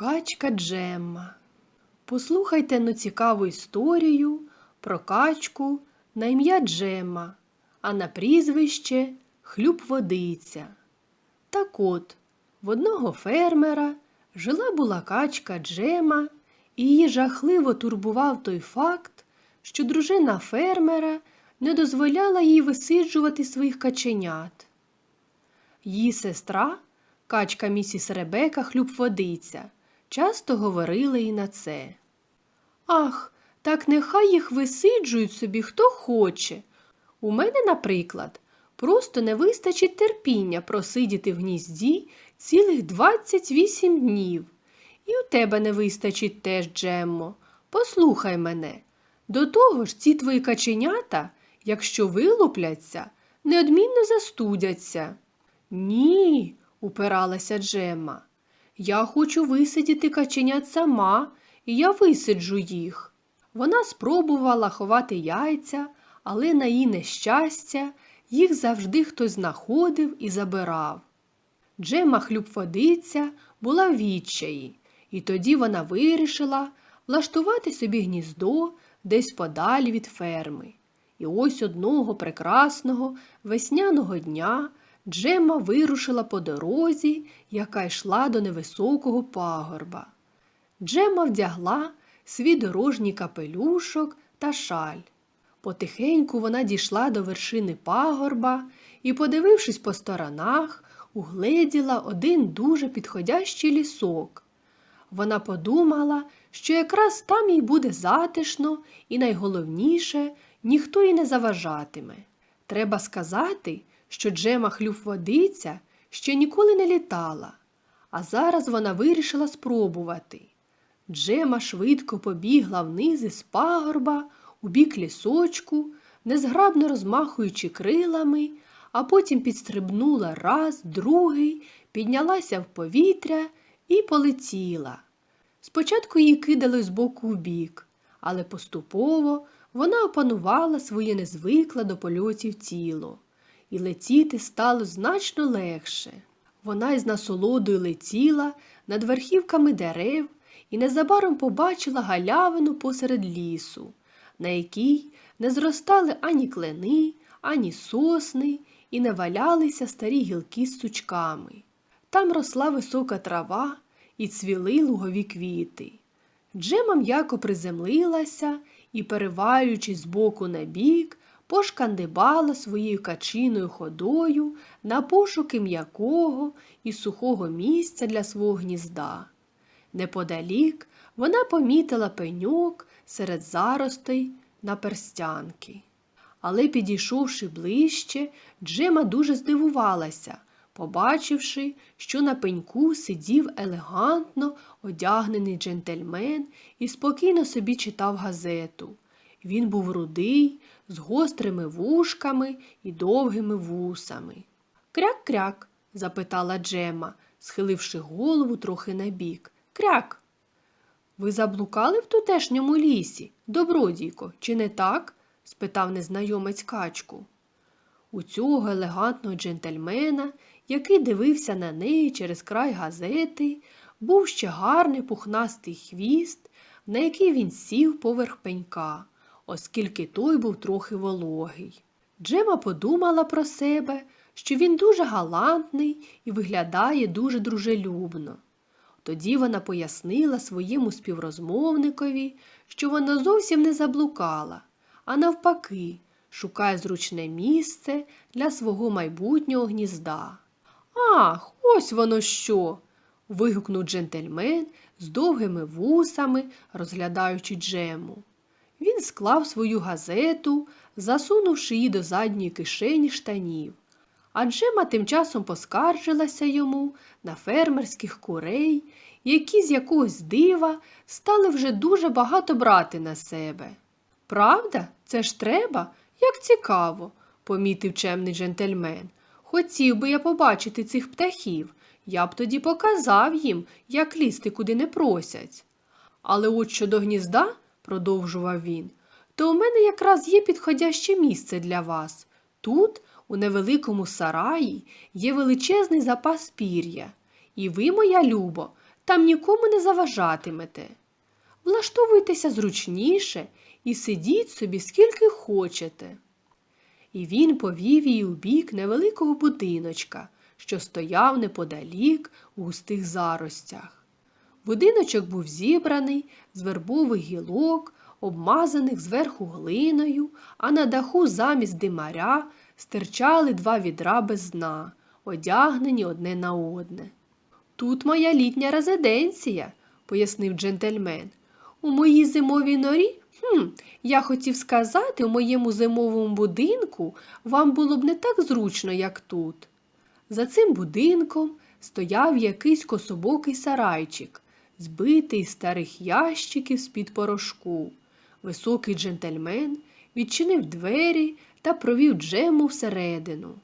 Качка Джемма. Послухайте ну цікаву історію про качку на ім'я Джемма, а на прізвище Хлюб Водиця. Так от, в одного фермера жила була качка Джема, і її жахливо турбував той факт, що дружина фермера не дозволяла їй висиджувати своїх каченят. Її сестра, качка місіс Ребека Хлюбводиця, часто говорила їй на це. Ах, так нехай їх висиджують собі хто хоче. У мене, наприклад, просто не вистачить терпіння просидіти в гнізді цілих 28 днів. І у тебе не вистачить теж, Джеммо. Послухай мене. До того ж, ці твої каченята, якщо вилупляться, неодмінно застудяться. Ні, упиралася Джемма. Я хочу висидіти каченят сама, і я висиджу їх. Вона спробувала ховати яйця, але на її нещастя їх завжди хтось знаходив і забирав. Джема хлюбводиця була в відчаї, і тоді вона вирішила влаштувати собі гніздо десь подалі від ферми. І ось одного прекрасного весняного дня Джема вирушила по дорозі, яка йшла до невисокого пагорба. Джема вдягла свій дорожній капелюшок та шаль. Потихеньку вона дійшла до вершини пагорба і, подивившись по сторонах, угледіла один дуже підходящий лісок. Вона подумала, що якраз там їй буде затишно і найголовніше ніхто їй не заважатиме. Треба сказати, що Джема хлюбводиця ще ніколи не літала, а зараз вона вирішила спробувати. Джема швидко побігла вниз із пагорба у бік лісочку, незграбно розмахуючи крилами, а потім підстрибнула раз, другий, піднялася в повітря і полетіла. Спочатку її кидали з боку в бік, але поступово вона опанувала своє незвикле до польотів тіло, і летіти стало значно легше. Вона із насолодою летіла над верхівками дерев і незабаром побачила галявину посеред лісу, на якій не зростали ані клени, ані сосни і не валялися старі гілки з сучками. Там росла висока трава і цвіли лугові квіти. Джема м'яко приземлилася і, перевалюючись з боку на бік, пошкандибала своєю качиною ходою на пошуки м'якого і сухого місця для свого гнізда. Неподалік вона помітила пеньок серед заростей на перстянки. Але, підійшовши ближче, Джема дуже здивувалася, побачивши, що на пеньку сидів елегантно одягнений джентльмен і спокійно собі читав газету. Він був рудий, з гострими вушками і довгими вусами. Кряк-кряк? запитала Джема, схиливши голову трохи набік. Кряк. Ви заблукали в тутешньому лісі, добродійко, чи не так? спитав незнайомець качку. У цього елегантного джентльмена, який дивився на неї через край газети, був ще гарний пухнастий хвіст, на який він сів поверх пенька, оскільки той був трохи вологий. Джема подумала про себе, що він дуже галантний і виглядає дуже дружелюбно. Тоді вона пояснила своєму співрозмовникові, що вона зовсім не заблукала, а навпаки, шукає зручне місце для свого майбутнього гнізда. Ах, ось воно що. вигукнув джентльмен з довгими вусами, розглядаючи Джему. Він склав свою газету, засунувши її до задньої кишені штанів. А Джема тим часом поскаржилася йому на фермерських курей, які з якогось дива стали вже дуже багато брати на себе. Правда, це ж треба, як цікаво, помітив чемний джентльмен. Хотів би я побачити цих птахів, я б тоді показав їм, як лізти куди не просять. Але от щодо гнізда, продовжував він, то у мене якраз є підходяще місце для вас. Тут, у невеликому сараї, є величезний запас пір'я. І ви, моя любо, там нікому не заважатимете. Влаштовуйтеся зручніше і сидіть собі скільки хочете. І він повів її у бік невеликого будиночка, що стояв неподалік у густих заростях. Будиночок був зібраний з вербових гілок, обмазаних зверху глиною, а на даху замість димаря стирчали два відра без дна, одягнені одне на одне. Тут моя літня резиденція, пояснив джентльмен. У моїй зимовій норі, хм, я хотів сказати, у моєму зимовому будинку вам було б не так зручно, як тут. За цим будинком стояв якийсь кособокий сарайчик, збитий з старих ящиків з-під порошку. Високий джентльмен відчинив двері та провів Джему всередину.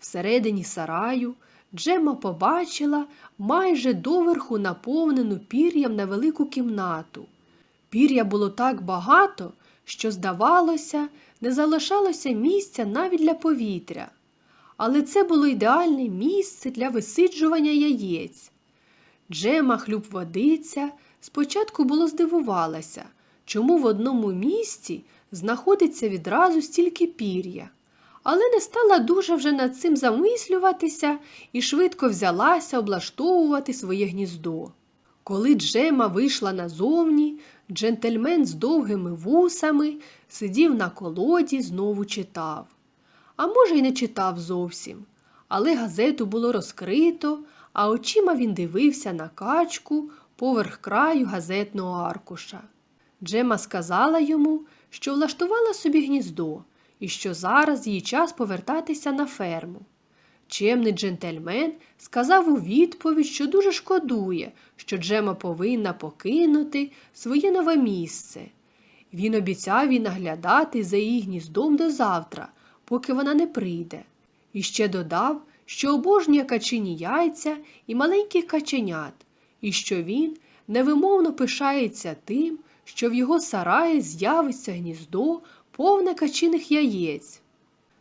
Всередині сараю Джема побачила майже доверху наповнену пір'ям невелику кімнату. Пір'я було так багато, що, здавалося, не залишалося місця навіть для повітря. Але це було ідеальне місце для висиджування яєць. Джема хлюб водиця спочатку було здивувалася, чому в одному місці знаходиться відразу стільки пір'я але не стала дуже вже над цим замислюватися і швидко взялася облаштовувати своє гніздо. Коли Джема вийшла назовні, джентльмен з довгими вусами сидів на колоді, знову читав. А може, й не читав зовсім. Але газету було розкрито, а очима він дивився на качку поверх краю газетного аркуша. Джема сказала йому, що влаштувала собі гніздо і що зараз їй час повертатися на ферму. Чемний джентльмен сказав у відповідь, що дуже шкодує, що Джема повинна покинути своє нове місце. Він обіцяв їй наглядати за її гніздом до завтра, поки вона не прийде, і ще додав, що обожнює качині яйця і маленьких каченят, і що він невимовно пишається тим, що в його сараї з'явиться гніздо повне качиних яєць.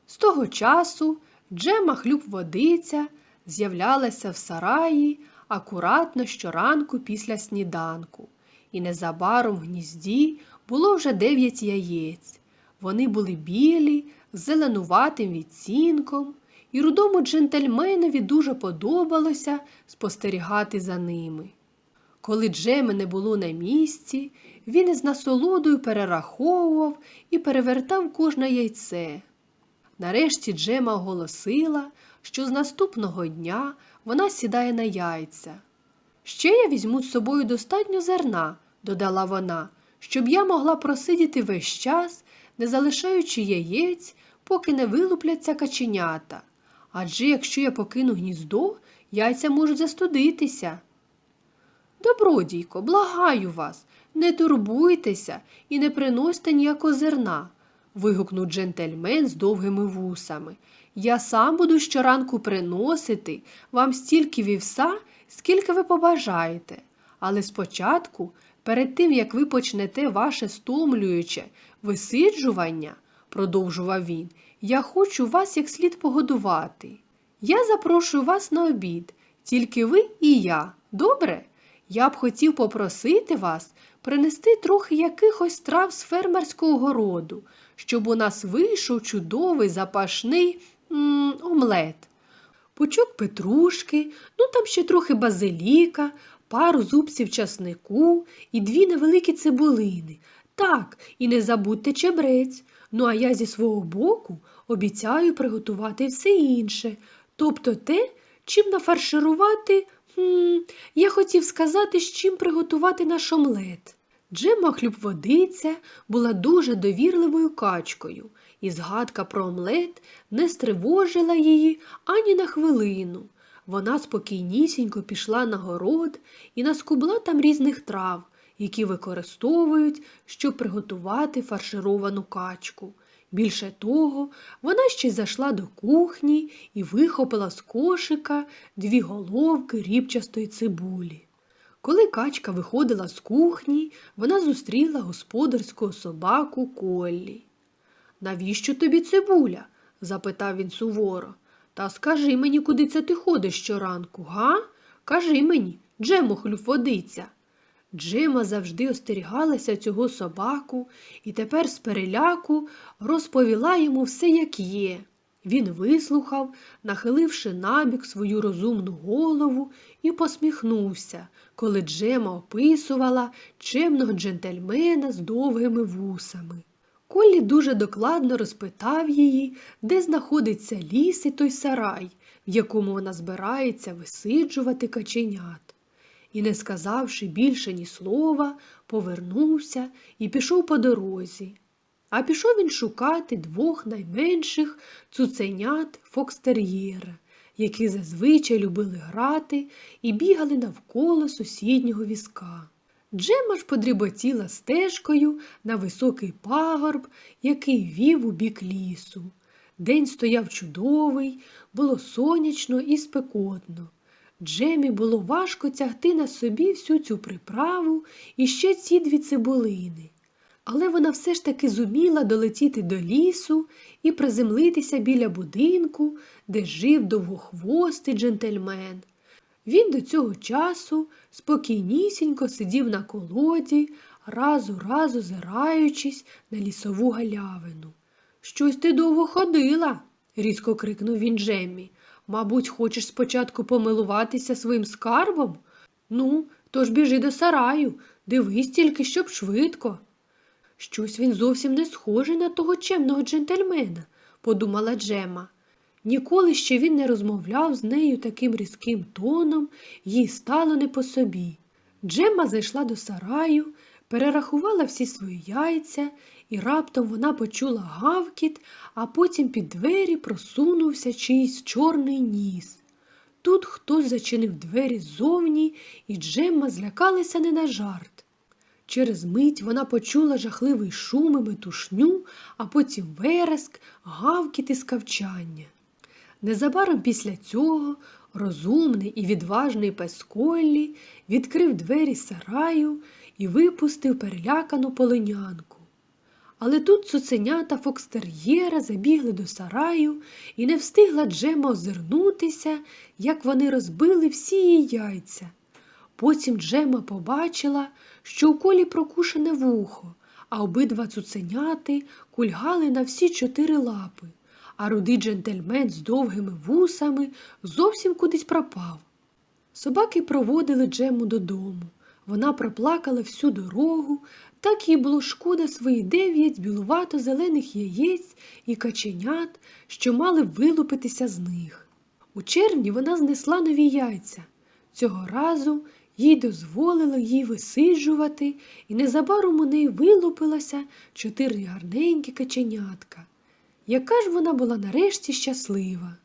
З того часу Джема хлюб водиця з'являлася в сараї акуратно щоранку після сніданку, і незабаром в гнізді було вже дев'ять яєць. Вони були білі, з зеленуватим відцінком, і рудому джентльменові дуже подобалося спостерігати за ними. Коли Джеми не було на місці, він із насолодою перераховував і перевертав кожне яйце. Нарешті Джема оголосила, що з наступного дня вона сідає на яйця. Ще я візьму з собою достатньо зерна, додала вона, щоб я могла просидіти весь час, не залишаючи яєць, поки не вилупляться каченята. Адже якщо я покину гніздо, яйця можуть застудитися. Добродійко, благаю вас, не турбуйтеся і не приносьте ніякого зерна, вигукнув джентльмен з довгими вусами. Я сам буду щоранку приносити вам стільки вівса, скільки ви побажаєте. Але спочатку, перед тим як ви почнете ваше стомлююче висиджування, продовжував він, я хочу вас як слід погодувати. Я запрошую вас на обід, тільки ви і я. Добре? Я б хотів попросити вас принести трохи якихось трав з фермерського городу, щоб у нас вийшов чудовий запашний м омлет. Пучок петрушки, ну там ще трохи базиліка, пару зубців часнику і дві невеликі цибулини. Так, і не забудьте чебрець. Ну а я зі свого боку обіцяю приготувати все інше, тобто те, чим нафарширувати Хм, я хотів сказати, з чим приготувати наш омлет. Джема хлюбводиця була дуже довірливою качкою, і згадка про омлет не стривожила її ані на хвилину. Вона спокійнісінько пішла на город і наскубла там різних трав, які використовують, щоб приготувати фаршировану качку. Більше того, вона ще зайшла до кухні і вихопила з кошика дві головки рібчастої цибулі. Коли качка виходила з кухні, вона зустріла господарського собаку Коллі. Навіщо тобі цибуля? запитав він суворо. Та скажи мені, куди це ти ходиш щоранку, га? Кажи мені, Джемо хлюфодиця. Джема завжди остерігалася цього собаку і тепер з переляку розповіла йому все, як є. Він вислухав, нахиливши набік свою розумну голову, і посміхнувся, коли Джема описувала чемного джентльмена з довгими вусами. Коллі дуже докладно розпитав її, де знаходиться ліс і той сарай, в якому вона збирається висиджувати каченят. І, не сказавши більше ні слова, повернувся і пішов по дорозі. А пішов він шукати двох найменших цуценят фокстер'єра, які зазвичай любили грати і бігали навколо сусіднього візка. Джема ж подріботіла стежкою на високий пагорб, який вів у бік лісу. День стояв чудовий, було сонячно і спекотно. Джемі було важко тягти на собі всю цю приправу і ще ці дві цибулини. Але вона все ж таки зуміла долетіти до лісу і приземлитися біля будинку, де жив довгохвостий джентльмен. Він до цього часу спокійнісінько сидів на колоді, раз у раз озираючись на лісову галявину. Щось ти довго ходила, різко крикнув він Джеммі. Мабуть, хочеш спочатку помилуватися своїм скарбом? Ну, то ж біжи до сараю, дивись тільки, щоб швидко. Щось він зовсім не схожий на того чемного джентльмена, подумала Джема. Ніколи ще він не розмовляв з нею таким різким тоном, їй стало не по собі. Джемма зайшла до сараю, перерахувала всі свої яйця, і раптом вона почула гавкіт, а потім під двері просунувся чийсь чорний ніс. Тут хтось зачинив двері ззовні, і Джемма злякалася не на жарт. Через мить вона почула жахливий шум і метушню, а потім вереск, гавкіт і скавчання. Незабаром після цього розумний і відважний пес Коллі відкрив двері сараю і випустив перелякану полонянку. Але тут цуценята фокстер'єра забігли до сараю і не встигла Джема озирнутися, як вони розбили всі її яйця. Потім Джема побачила, що у колі прокушене вухо, а обидва цуценяти кульгали на всі чотири лапи, а рудий джентльмен з довгими вусами зовсім кудись пропав. Собаки проводили Джему додому. Вона проплакала всю дорогу, так їй було шкода свої дев'ять білувато-зелених яєць і каченят, що мали вилупитися з них. У червні вона знесла нові яйця. Цього разу їй дозволили їй висиджувати, і незабаром у неї вилупилося чотири гарненькі каченятка. Яка ж вона була нарешті щаслива.